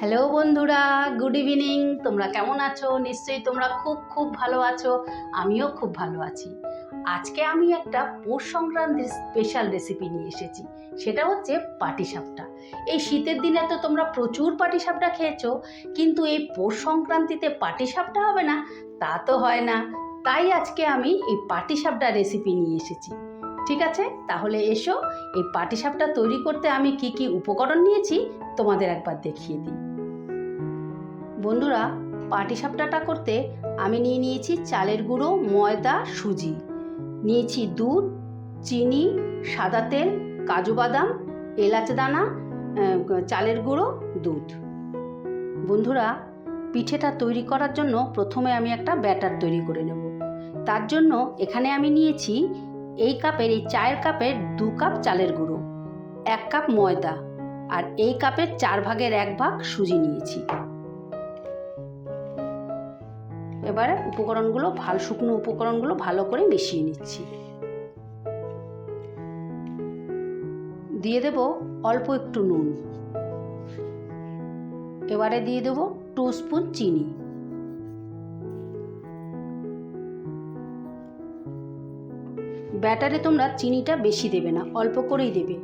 Hello বন্ধুরা, good evening. তোমরা কেমন আছো? নিশ্চয়ই তোমরা খুব খুব ভালো আছো, আমিও খুব ভালো আছি। আজকে আমি একটা পৌষ সংক্রান্তির স্পেশাল রেসিপি নিয়ে এসেছি, সেটা হচ্ছে পাটিসাপটা এই শীতের দিনে তো তোমরা প্রচুর পাটিসাপটা খেয়েছো, কিন্তু এই পৌষ সংক্রান্তিতে পাটিসাপটা হবে না? তা তো হয় না। তাই আজকে আমি এই পাটিসাপটা রেসিপি নিয়ে এসেছি। ঠিক আছে? তাহলে এসো, এই পাটিসাপটা তৈরি করতে আমি কি কি উপকরণ নিয়েছি তোমাদের একবার দেখিয়ে দিই। বন্ধুরা, পাটিসাপটাটা করতে আমি নিয়ে নিয়েছি চালের গুঁড়ো, ময়দা, সুজি। নিয়েছি দুধ, চিনি, সাদা তেল, কাজু বাদাম, এলাচ দানা চালের গুঁড়ো, দুধ। বন্ধুরা, পিঠেটা তৈরি করার জন্য প্রথমে আমি একটা ব্যাটার তৈরি করে নেব। তার জন্য এখানে আমি নিয়েছি এই কাপের এই চায়ের কাপের দু কাপ চালের গুঁড়ো, এক কাপ ময়দা আর এই কাপের চার ভাগের এক ভাগ সুজি নিয়েছি। এবারে উপকরণগুলো ভালো, শুকনো উপকরণগুলো ভালো করে মিশিয়ে নিচ্ছি। দিয়ে দেব অল্প একটু নুন। এবারে দিয়ে দেব টু স্পুন চিনি। ব্যাটারে তোমরা চিনিটা বেশি দেবে না, অল্প করেই দেবে।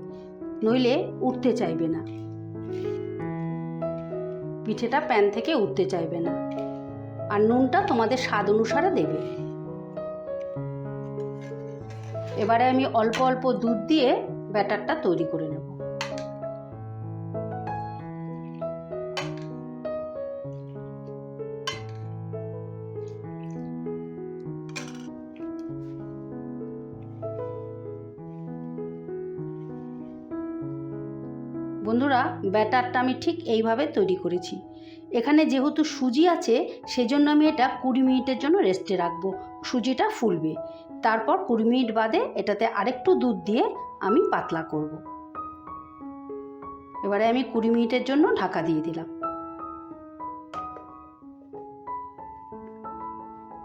নইলে উঠতে চাইবে না। পিঠেটা প্যান থেকে উঠতে চাইবে না। আর নুনটা তোমাদের স্বাদ অনুসারে দেবে। এবারে আমি অল্প অল্প দুধ দিয়ে ব্যাটারটা তৈরি করে নেব। বন্ধুরা, ব্যাটারটা আমি ঠিক এইভাবে তৈরি করেছি। এখানে যেহেতু সুজি আছে, সেজন্য আমি এটা কুড়ি মিনিটের জন্য রেস্টে রাখব। সুজিটা ফুলবে। তারপর কুড়ি মিনিট বাদে এটাতে আরেকটু দুধ দিয়ে আমি পাতলা করব। এবারে আমি কুড়ি মিনিটের জন্য ঢাকা দিয়ে দিলাম।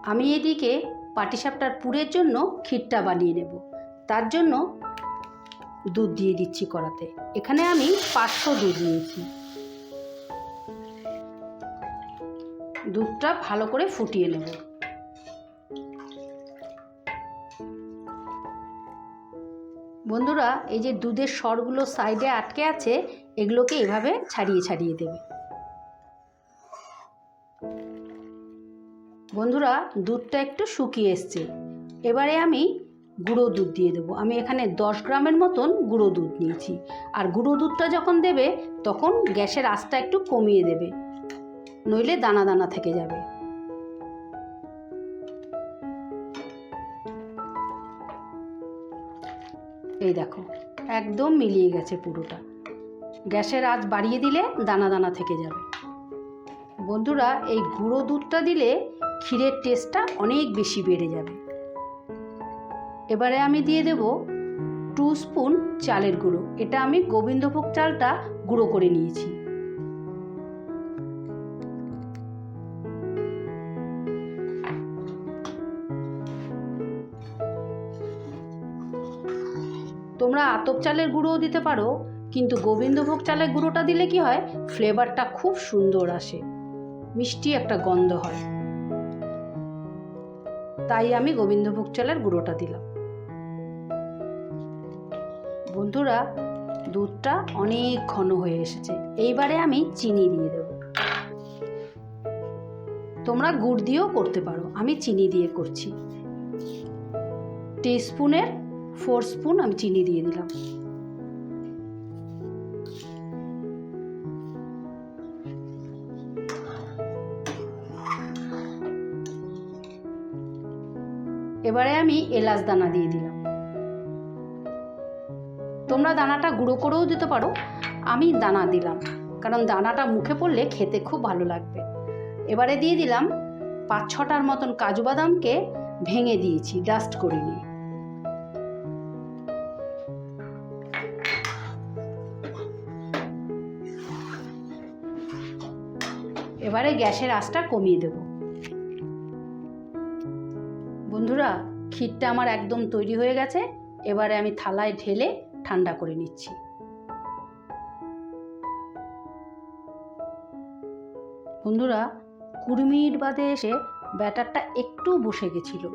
আমি এদিকে পাটিসাপটার পুরের জন্য ক্ষীরটা বানিয়ে নেব। তার জন্য দুধ দিয়ে দিচ্ছি কড়াতে। এখানে আমি পাঁচশো দুধ নিয়েছি। দুধটা ভালো করে ফুটিয়ে নেব। বন্ধুরা, এই যে দুধের সরগুলো সাইডে আটকে আছে, এগুলোকে এভাবে ছাড়িয়ে ছাড়িয়ে দেবে। বন্ধুরা, দুধটা একটু শুকিয়ে এসছে। এবারে আমি গুঁড়ো দুধ দিয়ে দেবো। আমি এখানে দশ গ্রামের মতন গুঁড়ো দুধ নিয়েছি। আর গুঁড়ো দুধটা যখন দেবে, তখন গ্যাসের আঁচটা একটু কমিয়ে দেবে। নইলে দানা দানা থেকে যাবে। এই দেখো, একদম মিলিয়ে গেছে পুরোটা। গ্যাসের আঁচ বাড়িয়ে দিলে দানা দানা থেকে যাবে। বন্ধুরা, এই গুঁড়ো দুধটা দিলে ক্ষীরের টেস্টটা অনেক বেশি বেড়ে যাবে। এবারে আমি দিয়ে দেব টু স্পুন চালের গুঁড়ো। এটা আমি গোবিন্দভোগ চালটা গুঁড়ো করে নিয়েছি। তোমরা আতপ চালের গুঁড়োও দিতে পারো, কিন্তু গোবিন্দভোগ চালের গুঁড়োটা দিলে কি হয়? ফ্লেভারটা খুব সুন্দর আসে, মিষ্টি একটা গন্ধ হয়। তাই আমি গোবিন্দভোগ চালের গুঁড়োটা দিলাম। বন্ধুরা, দুধটা অনেক ঘন হয়ে এসেছে। এইবারে আমি চিনি দিয়ে দেব। তোমরা গুড় দিয়েও করতে পারো, আমি চিনি দিয়ে করছি। টিস্পুনের ফোর স্পুন আমি চিনি দিয়ে দিলাম। এবারে আমি এলাচ দানা দিয়ে দিলাম। তোমরা দানাটা গুঁড়ো করেও দিতে পারো। আমি দানা দিলাম, কারণ দানাটা মুখে পড়লে খেতে খুব ভালো লাগবে। এবারে দিয়ে দিলাম পাঁচ ছটার মতন কাজু বাদামকে ভেঙে দিয়েছি ডাস্ট করে নিয়ে। এবারে গ্যাসের আঁচটা কমিয়ে দেব। বন্ধুরা, ক্ষীরটা আমার একদম তৈরি হয়ে গেছে। এবারে আমি থালায় ঢেলে ঠান্ডা করে নিচ্ছি। বন্ধুরা, কুড়ি মিনিট বাদে এসে ব্যাটারটা একটু বসে গেছিল।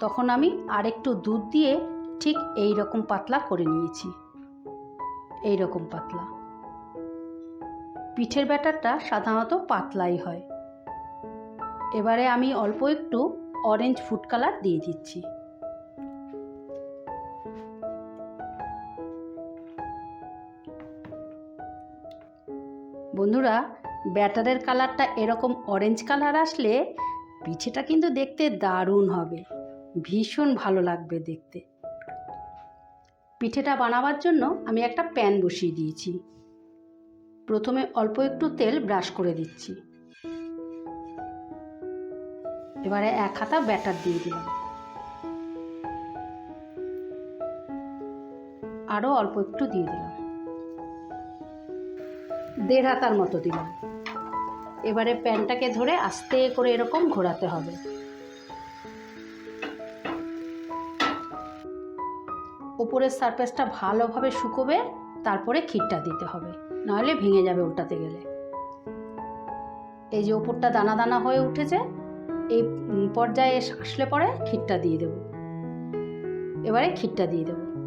তখন আমি আরেকটু দুধ দিয়ে ঠিক এই রকম পাতলা করে নিয়েছি। এই রকম পাতলা। পিঠের ব্যাটারটা সাধারণত পাতলাই হয়। এবারে আমি অল্প একটু অরেঞ্জ ফুড কালার দিয়ে দিচ্ছি। বন্ধুরা ব্যাটারের কালারটা এরকম অরেঞ্জ কালার আসলে পিঠেটা কিন্তু দেখতে দারুণ হবে। ভীষণ ভালো লাগবে দেখতে। পিঠেটা বানাবার জন্য আমি একটা প্যান বসিয়ে দিয়েছি। প্রথমে অল্প একটু তেল ব্রাশ করে দিচ্ছি। এবারে এক হাতা ব্যাটার দিয়ে দিলাম। আরও অল্প একটু দিয়ে দিলাম। দেড় হাতার মতো দিলাম এবারে প্যানটাকে ধরে আস্তে করে এরকম ঘোরাতে হবে। উপরের সারফেসটা ভালোভাবে শুকোবে, তারপরে ক্ষীরটা দিতে হবে। নাহলে ভেঙে যাবে উল্টাতে গেলে। এই যে ওপরটা দানা দানা হয়ে উঠেছে, এই পর্যায়ে আসলে পরে ক্ষীরটা দিয়ে দেব। এবারে ক্ষীরটা দিয়ে দেব।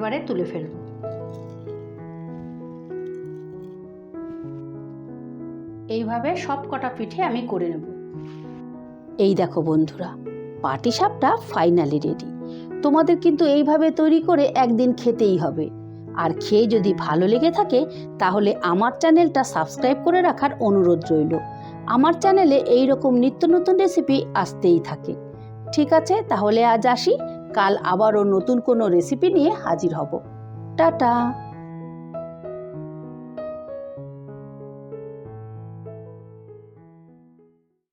এবারে তুলে ফেলব এইভাবে সব কটা পিঠে আমি করে নেব। এই দেখো বন্ধুরা, পাটিসাপটা ফাইনালি রেডি তোমাদের কিন্তু এইভাবে তৈরি করে একদিন খেতেই হবে। আর খেয়ে যদি ভালো লেগে থাকে, তাহলে আমার চ্যানেলটা সাবস্ক্রাইব করে রাখার অনুরোধ রইল। আমার চ্যানেলে এই রকম নিত্য নতুন রেসিপি আসতেই থাকে। ঠিক আছে, তাহলে আজ আসি। কাল আবারও নতুন কোনো রেসিপি নিয়ে হাজির হব। টাটা!